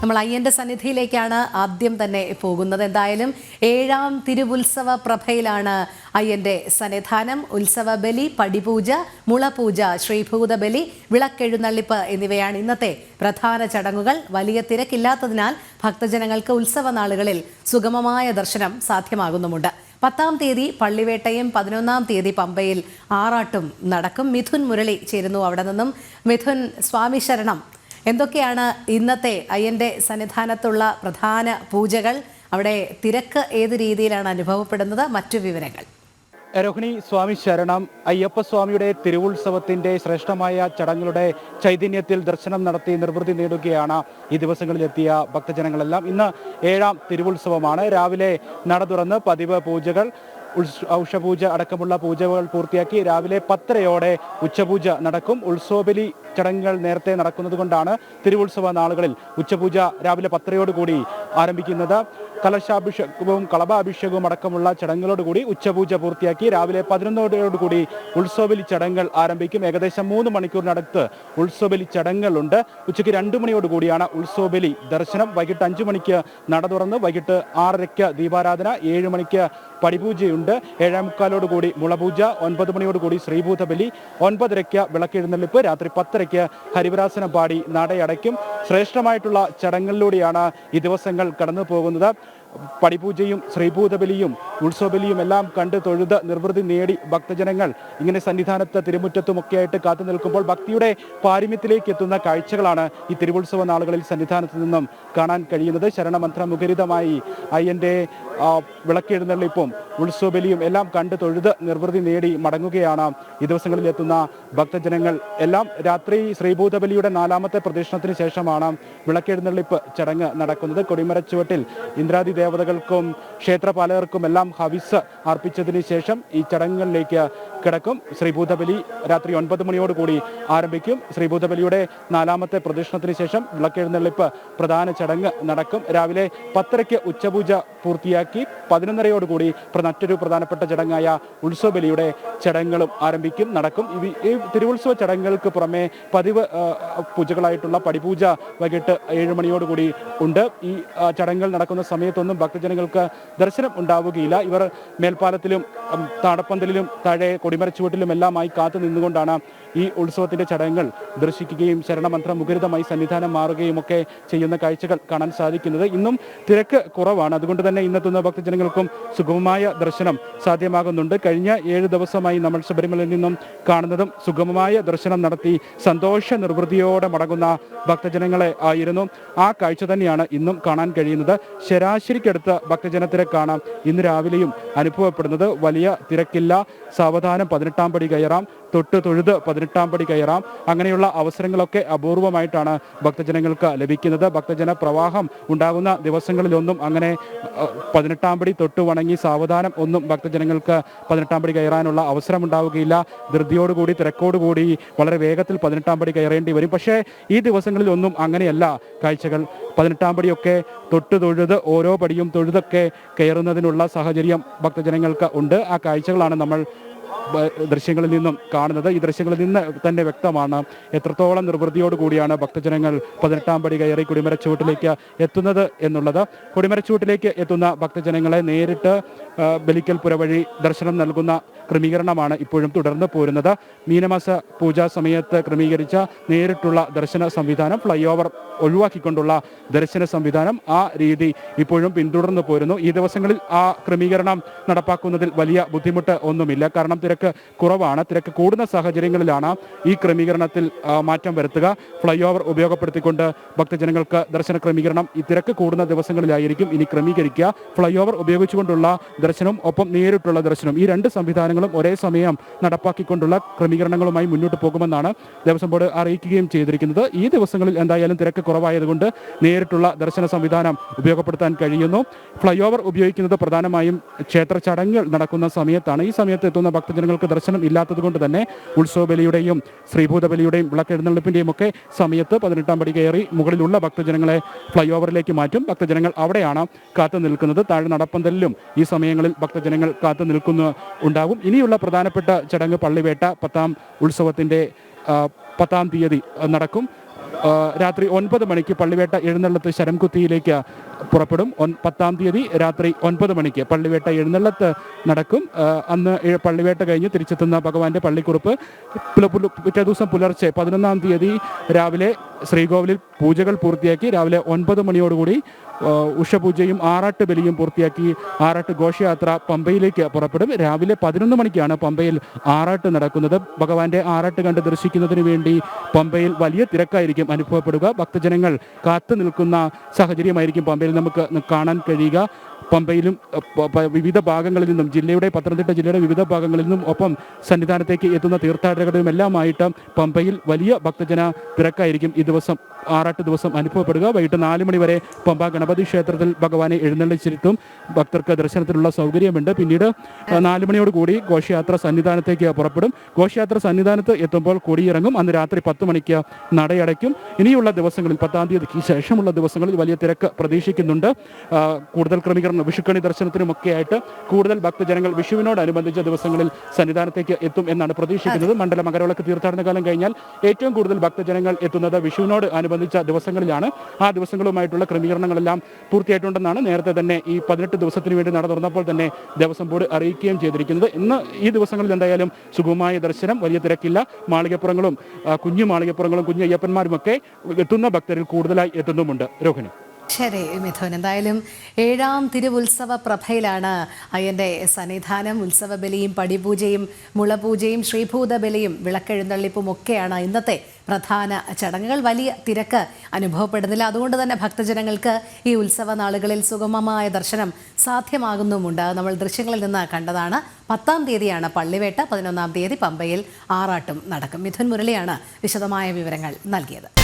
നമ്മൾ അയ്യന്റെ സന്നിധിയിലേക്കാണ് ആദ്യം തന്നെ പോകുന്നത്. എന്തായാലും ഏഴാം തിരുവുത്സവ പ്രഭയിലാണ് അയ്യന്റെ സന്നിധാനം. ഉത്സവ ബലി പടിപൂജ മുളപൂജ ശ്രീഭൂത ബലി വിളക്കെഴുന്നള്ളിപ്പ് എന്നിവയാണ് ഇന്നത്തെ പ്രധാന ചടങ്ങുകൾ. വലിയ തിരക്കില്ലാത്തതിനാൽ ഭക്തജനങ്ങൾക്ക് ഉത്സവ നാളുകളിൽ സുഗമമായ ദർശനം സാധ്യമാകുന്നുമുണ്ട്. പത്താം തീയതി പള്ളിവേട്ടയും പതിനൊന്നാം തീയതി പമ്പയിൽ ആറാട്ടും നടക്കും. മിഥുൻ മുരളി ചേരുന്നു അവിടെ നിന്നും. മിഥുൻ സ്വാമി ശരണം എന്തൊക്കെയാണ് ഇന്നത്തെ അയ്യന്റെ സന്നിധാനത്തുള്ള പ്രധാന പൂജകൾ? അവിടെ തിരക്ക് ഏത് രീതിയിലാണ് അനുഭവപ്പെടുന്നത്? മറ്റു വിവരങ്ങൾ. രോഹിണി സ്വാമി ശരണം. അയ്യപ്പസ്വാമിയുടെ തിരുവുത്സവത്തിന്റെ ശ്രേഷ്ഠമായ ചടങ്ങുകളുടെ ചൈതന്യത്തിൽ ദർശനം നടത്തി നിർവൃത്തി നേടുകയാണ് ഈ ദിവസങ്ങളിലെത്തിയ ഭക്തജനങ്ങളെല്ലാം. ഇന്ന് ഏഴാം തിരുവുത്സവമാണ്. രാവിലെ നട തുറന്ന് പതിവ് പൂജകൾ. ഔഷപൂജ അടക്കമുള്ള പൂജകൾ പൂർത്തിയാക്കി രാവിലെ പത്തരയോടെ ഉച്ചപൂജ നടക്കും. ഉത്സവബലി ചടങ്ങുകൾ നേരത്തെ നടക്കുന്നത് കൊണ്ടാണ് തിരുവുത്സവ നാളുകളിൽ ഉച്ചപൂജ രാവിലെ പത്തരയോടുകൂടി ആരംഭിക്കുന്നത്. കലശാഭിഷേകവും കളഭാഭിഷേകവും അടക്കമുള്ള ചടങ്ങുകളോടുകൂടി ഉച്ചപൂജ പൂർത്തിയാക്കി രാവിലെ പതിനൊന്നോടോടുകൂടി ഉത്സവബലി ചടങ്ങുകൾ ആരംഭിക്കും. ഏകദേശം മൂന്ന് മണിക്കൂറിനടുത്ത് ഉത്സവബലി ചടങ്ങുകളുണ്ട്. ഉച്ചയ്ക്ക് രണ്ട് മണിയോടുകൂടിയാണ് ഉത്സവബലി ദർശനം. വൈകിട്ട് അഞ്ചു മണിക്ക് നട തുറന്ന് വൈകിട്ട് ആറരയ്ക്ക് ദീപാരാധന ഏഴ് മണിക്ക് പടിപൂജയുണ്ട്. ഏഴേ മുക്കാലോടുകൂടി മുളപൂജ ഒൻപത് മണിയോടുകൂടി ശ്രീഭൂത ബലി ഒൻപതരയ്ക്ക് വിളക്കെഴുന്നള്ളിപ്പ് രാത്രി പത്തരയ്ക്ക് ഹരിവരാസനം പാടി നടയടയ്ക്കും. ശ്രേഷ്ഠമായിട്ടുള്ള ചടങ്ങുകളിലൂടെയാണ് ഈ ദിവസങ്ങൾ കടന്നു പോകുന്നത് പടിപൂജയും ശ്രീഭൂതബലിയും ഉത്സവബലിയും എല്ലാം കണ്ട് തൊഴുത് നിർവൃതി നേടി ഭക്തജനങ്ങൾ ഇങ്ങനെ സന്നിധാനത്ത് തിരുമുറ്റത്തുമൊക്കെയായിട്ട് കാത്തു നിൽക്കുമ്പോൾ ഭക്തിയുടെ പാരമ്യത്തിലേക്ക് എത്തുന്ന കാഴ്ചകളാണ് ഈ തിരുവുത്സവ നാളുകളിൽ സന്നിധാനത്ത് നിന്നും കാണാൻ കഴിയുന്നത്. ശരണമന്ത്ര മുഖരിതമായി അയ്യന്റെ വിളക്കെഴുന്നള്ളിപ്പും ഉത്സവബലിയും എല്ലാം കണ്ട് തൊഴുത് നിർവൃതി നേടി മടങ്ങുകയാണ് ഈ ദിവസങ്ങളിൽ എത്തുന്ന ഭക്തജനങ്ങൾ. എല്ലാം രാത്രി ശ്രീഭൂതബലിയുടെ നാലാമത്തെ പ്രദക്ഷിണത്തിന് ശേഷമാണ് വിളക്കെഴുന്നള്ളിപ്പ് ചടങ്ങ് നടക്കുന്നത്. കൊടിമരച്ചുവട്ടിൽ ഇന്ദ്രാദി ദേവതകൾക്കും ക്ഷേത്രപാലകർക്കും എല്ലാം ഹവിസ് അർപ്പിച്ചതിന് ശേഷം ഈ ചടങ്ങുകളിലേക്ക് കിടക്കും. ശ്രീഭൂതബലി രാത്രി ഒൻപത് മണിയോടുകൂടി ആരംഭിക്കും. ശ്രീഭൂതബലിയുടെ നാലാമത്തെ പ്രദക്ഷിണത്തിന് ശേഷം വിളക്കെഴുന്നള്ളിപ്പ് പ്രധാന ചടങ്ങ് നടക്കും. രാവിലെ പത്തരയ്ക്ക് ഉച്ചപൂജ പൂർത്തിയാക്കി പതിനൊന്നരയോടുകൂടി മറ്റൊരു പ്രധാനപ്പെട്ട ചടങ്ങായ ഉത്സവബലിയുടെ ചടങ്ങുകളും ആരംഭിക്കും നടക്കും. ഈ തിരുവുത്സവ ചടങ്ങുകൾക്ക് പുറമെ പതിവ് പൂജകളായിട്ടുള്ള പടിപൂജ വൈകിട്ട് ഏഴ് മണിയോടുകൂടി ഉണ്ട്. ഈ ചടങ്ങുകൾ നടക്കുന്ന സമയത്തൊന്നും ഭക്തജനങ്ങൾക്ക് ദർശനം ഉണ്ടാവുകയില്ല. ഇവർ മേൽപ്പാലത്തിലും താടപ്പന്തലിലും താഴെ കൊടിമരച്ചുവട്ടിലും എല്ലാമായി കാത്തു നിന്നുകൊണ്ടാണ് ഈ ഉത്സവത്തിന്റെ ചടങ്ങുകൾ ദർശിക്കുകയും ശരണമന്ത്ര മുഖരിതമായി സന്നിധാനം മാറുകയും ഒക്കെ ചെയ്യുന്ന കാഴ്ചകൾ കാണാൻ സാധിക്കുന്നത്. ഇന്നും തിരക്ക് കുറവാണ്. അതുകൊണ്ട് തന്നെ ഇന്നെത്തുന്ന ഭക്തജനങ്ങൾക്കും സുഗമമായ ദർശനം സാധ്യമാകുന്നുണ്ട്. കഴിഞ്ഞ ഏഴ് ദിവസമായി നമ്മൾ ശബരിമലയിൽ നിന്നും കാണുന്നതും സുഗമമായ ദർശനം നടത്തി സന്തോഷ നിർവൃതിയോടെ മടങ്ങുന്ന ഭക്തജനങ്ങളെ ആയിരുന്നു. ആ കാഴ്ച തന്നെയാണ് ഇന്നും കാണാൻ കഴിയുന്നത്. ശരാശരിക്കടുത്ത് ഭക്തജനത്തിരക്കാണ് ഇന്ന് രാവിലെയും അനുഭവപ്പെടുന്നത്. വലിയ തിരക്കില്ല. സാവധാനം പതിനെട്ടാം പടി കയറാം. തൊട്ട് തൊഴുത് പതിനെട്ടാം പടി കയറാം. അങ്ങനെയുള്ള അവസരങ്ങളൊക്കെ അപൂർവമായിട്ടാണ് ഭക്തജനങ്ങൾക്ക് ലഭിക്കുന്നത്. ഭക്തജന പ്രവാഹം ഉണ്ടാകുന്ന ദിവസങ്ങളിലൊന്നും അങ്ങനെ പതിനെട്ടാം പടി തൊട്ട് വണങ്ങി സാവധാനം ഒന്നും ഭക്തജനങ്ങൾക്ക് പതിനെട്ടാം പടി കയറാനുള്ള അവസരം ഉണ്ടാവുകയില്ല ധൃതിയോടുകൂടി തിരക്കോടുകൂടി വളരെ വേഗത്തിൽ പതിനെട്ടാം പടി കയറേണ്ടി വരും. പക്ഷേ ഈ ദിവസങ്ങളിലൊന്നും അങ്ങനെയല്ല കാഴ്ചകൾ. പതിനെട്ടാം പടിയൊക്കെ തൊട്ട് തൊഴുത് ഓരോ പടിയും തൊഴുതൊക്കെ കയറുന്നതിനുള്ള സാഹചര്യം ഭക്തജനങ്ങൾക്ക് ഉണ്ട്. ആ കാഴ്ചകളാണ് നമ്മൾ ദൃശ്യങ്ങളിൽ നിന്നും കാണുന്നത്. ഈ ദൃശ്യങ്ങളിൽ നിന്ന് തന്നെ വ്യക്തമാണ് എത്രത്തോളം നിർവൃതിയോട് കൂടിയാണ് ഭക്തജനങ്ങൾ പതിനെട്ടാം പടി കയറി കുടിമരച്ചുവട്ടിലേക്ക് എത്തുന്നത് എന്നുള്ളത്. കുടിമരച്ചുവട്ടിലേക്ക് എത്തുന്ന ഭക്തജനങ്ങളെ നേരിട്ട് ആ, ബലിക്കൽ പുര വഴി ദർശനം നൽകുന്ന ക്രമീകരണമാണ് ഇപ്പോഴും തുടർന്ന് പോരുന്നത്. മീനമാസ പൂജാ സമയത്ത് ക്രമീകരിച്ച നേരിട്ടുള്ള ദർശന സംവിധാനം ഫ്ലൈ ഓവർ ഒഴിവാക്കിക്കൊണ്ടുള്ള ദർശന സംവിധാനം ആ രീതി ഇപ്പോഴും പിന്തുടർന്നു പോരുന്നു. ഈ ദിവസങ്ങളിൽ ആ ക്രമീകരണം നടപ്പാക്കുന്നതിൽ വലിയ ബുദ്ധിമുട്ട് ഒന്നുമില്ല. കാരണം തിരക്ക് കുറവാണ്. തിരക്ക് കൂടുന്ന സാഹചര്യങ്ങളിലാണ് ഈ ക്രമീകരണത്തിൽ മാറ്റം വരുത്തുക. ഫ്ലൈ ഓവർ ഉപയോഗപ്പെടുത്തിക്കൊണ്ട് ഭക്തജനങ്ങൾക്ക് ദർശന ക്രമീകരണം ഈ തിരക്ക് കൂടുന്ന ദിവസങ്ങളിലായിരിക്കും ഇനി ക്രമീകരിക്കുക. ഫ്ലൈ ഓവർ ഉപയോഗിച്ചുകൊണ്ടുള്ള ദർശനവും ഒപ്പം നേരിട്ടുള്ള ദർശനവും ഈ രണ്ട് സംവിധാനങ്ങളും ഒരേ സമയം നടപ്പാക്കിക്കൊണ്ടുള്ള ക്രമീകരണങ്ങളുമായി മുന്നോട്ട് പോകുമെന്നാണ് ദേവസ്വം ബോർഡ് അറിയിക്കുകയും ചെയ്തിരിക്കുന്നത്. ഈ ദിവസങ്ങളിൽ എന്തായാലും തിരക്ക് കുറവായതുകൊണ്ട് നേരിട്ടുള്ള ദർശന സംവിധാനം ഉപയോഗപ്പെടുത്താൻ കഴിയുന്നു. ഫ്ലൈ ഓവർ ഉപയോഗിക്കുന്നത് പ്രധാനമായും ക്ഷേത്ര ചടങ്ങുകൾ നടക്കുന്ന സമയത്താണ്. ഈ സമയത്ത് എത്തുന്ന ഭക്തജനങ്ങൾക്ക് ദർശനം ഇല്ലാത്തത് കൊണ്ട് തന്നെ ഉത്സവ ബലിയുടെയും ശ്രീഭൂത ബലിയുടെയും വിളക്കെഴുന്നള്ളിപ്പിന്റെയും ഒക്കെ സമയത്ത് പതിനെട്ടാം പടി കയറി മുകളിലുള്ള ഭക്തജനങ്ങളെ ഫ്ലൈ ഓവറിലേക്ക് മാറ്റും. ഭക്തജനങ്ങൾ അവിടെയാണ് കാത്തു നിൽക്കുന്നത്. താഴെ നടപ്പന്തലിലും ഈ സമയങ്ങളിൽ ഭക്തജനങ്ങൾ കാത്തു നിൽക്കുന്ന ഉണ്ടാകും ഇനിയുള്ള പ്രധാനപ്പെട്ട ചടങ്ങ് പള്ളിവേട്ട പത്താം ഉത്സവത്തിന്റെ പത്താം തീയതി നടക്കും. രാത്രി ഒൻപത് മണിക്ക് പള്ളിവേട്ട എഴുന്നള്ളത്ത് ശരംകുത്തിയിലേക്ക് പുറപ്പെടും. പത്താം തീയതി രാത്രി ഒൻപത് മണിക്ക് പള്ളിവേട്ട എഴുന്നള്ളത്ത് നടക്കും. അന്ന് പള്ളിവേട്ട കഴിഞ്ഞ് തിരിച്ചെത്തുന്ന ഭഗവാന്റെ പള്ളിക്കുറിപ്പ്. പിറ്റേ ദിവസം പുലർച്ചെ പതിനൊന്നാം തീയതി രാവിലെ ശ്രീകോവിലിൽ പൂജകൾ പൂർത്തിയാക്കി രാവിലെ ഒൻപത് മണിയോടുകൂടി ഉഷപൂജയും ആറാട്ട് ബലിയും പൂർത്തിയാക്കി ആറാട്ട് ഘോഷയാത്ര പമ്പയിലേക്ക് പുറപ്പെടും. രാവിലെ പതിനൊന്ന് മണിക്കാണ് പമ്പയിൽ ആറാട്ട് നടക്കുന്നത്. ഭഗവാന്റെ ആറാട്ട് കണ്ട് ദർശിക്കുന്നതിന് വേണ്ടി പമ്പയിൽ വലിയ തിരക്കായിരിക്കും അനുഭവപ്പെടുക. ഭക്തജനങ്ങൾ കാത്തു നിൽക്കുന്ന സാഹചര്യമായിരിക്കും പമ്പയിൽ നമുക്ക് കാണാൻ കഴിയുക. പമ്പയിലും വിവിധ ഭാഗങ്ങളിൽ നിന്നും ജില്ലയുടെ പത്തനംതിട്ട ജില്ലയുടെ വിവിധ ഭാഗങ്ങളിൽ നിന്നും ഒപ്പം സന്നിധാനത്തേക്ക് എത്തുന്ന തീർത്ഥാടകരും എല്ലാമായിട്ട് പമ്പയിൽ വലിയ ഭക്തജന തിരക്കായിരിക്കും. ഈ ദിവസം ആറാട്ട് ദിവസം അനുഭവപ്പെടുക. വൈകിട്ട് നാല് മണി വരെ പമ്പ ഗണപതി ക്ഷേത്രത്തിൽ ഭഗവാനെ എഴുന്നള്ളിച്ചിരുത്തും ഭക്തർക്ക് ദർശനത്തിനുള്ള സൗകര്യമുണ്ട്. പിന്നീട് നാല് മണിയോട് കൂടി ഘോഷയാത്ര സന്നിധാനത്തേക്ക് പുറപ്പെടും. ഘോഷയാത്ര സന്നിധാനത്ത് എത്തുമ്പോൾ കൊടിയിറങ്ങും. അന്ന് രാത്രി പത്ത് മണിക്ക് നടയടയ്ക്കും. ഇനിയുള്ള ദിവസങ്ങളിൽ പത്താം തീയതിക്ക് ശേഷമുള്ള ദിവസങ്ങളിൽ വലിയ തിരക്ക് പ്രതീക്ഷിക്കുന്നുണ്ട്. കൂടുതൽ ക്രമീകരണം വിഷുക്കണി ദർശനത്തിനുമൊക്കെയായിട്ട് കൂടുതൽ ഭക്തജനങ്ങൾ വിഷുവിനോടനുബന്ധിച്ച ദിവസങ്ങളിൽ സന്നിധാനത്തേക്ക് എത്തും എന്നാണ് പ്രതീക്ഷിക്കുന്നത്. മണ്ഡല മകരവിളക്ക് തീർത്ഥാടന കാലം കഴിഞ്ഞാൽ ഏറ്റവും കൂടുതൽ ഭക്തജനങ്ങൾ എത്തുന്നത് വിഷുവിനോട് അനുബന്ധിച്ച ദിവസങ്ങളിലാണ്. ആ ദിവസങ്ങളുമായിട്ടുള്ള ക്രമീകരണങ്ങളെല്ലാം പൂർത്തിയായിട്ടുണ്ടെന്നാണ് നേരത്തെ തന്നെ ഈ പതിനെട്ട് ദിവസത്തിന് വേണ്ടി നട തുറന്നപ്പോൾ തന്നെ ദേവസ്വം ബോർഡ് അറിയിക്കുകയും ചെയ്തിരിക്കുന്നത്. ഇന്ന് ഈ ദിവസങ്ങളിൽ എന്തായാലും സുഗമമായ ദർശനം വലിയ തിരക്കില്ല. മാളികപ്പുറങ്ങളും കുഞ്ഞു മാളികപ്പുറങ്ങളും കുഞ്ഞു അയ്യപ്പന്മാരുമൊക്കെ എത്തുന്ന ഭക്തരിൽ കൂടുതലായി എത്തുന്നുമുണ്ട്. രോഹിണി. ശരി മിഥുൻ. എന്തായാലും ഏഴാം തിരുവുത്സവ പ്രഭയിലാണ് അയ്യന്റെ സന്നിധാനം. ഉത്സവ ബലിയും പടിപൂജയും മുളപൂജയും ശ്രീഭൂതബലിയും വിളക്കെഴുന്നള്ളിപ്പും ഒക്കെയാണ് ഇന്നത്തെ പ്രധാന ചടങ്ങുകൾ. വലിയ തിരക്ക് അനുഭവപ്പെടുന്നില്ല. അതുകൊണ്ട് തന്നെ ഭക്തജനങ്ങൾക്ക് ഈ ഉത്സവ നാളുകളിൽ സുഗമമായ ദർശനം സാധ്യമാകുന്നുമുണ്ട്. നമ്മൾ ദൃശ്യങ്ങളിൽ നിന്ന് കണ്ടതാണ്. പത്താം തീയതിയാണ് പള്ളിവേട്ട. പതിനൊന്നാം തീയതി പമ്പയിൽ ആറാട്ടും നടക്കും. മിഥുൻ മുരളിയാണ് വിശദമായ വിവരങ്ങൾ നൽകിയത്.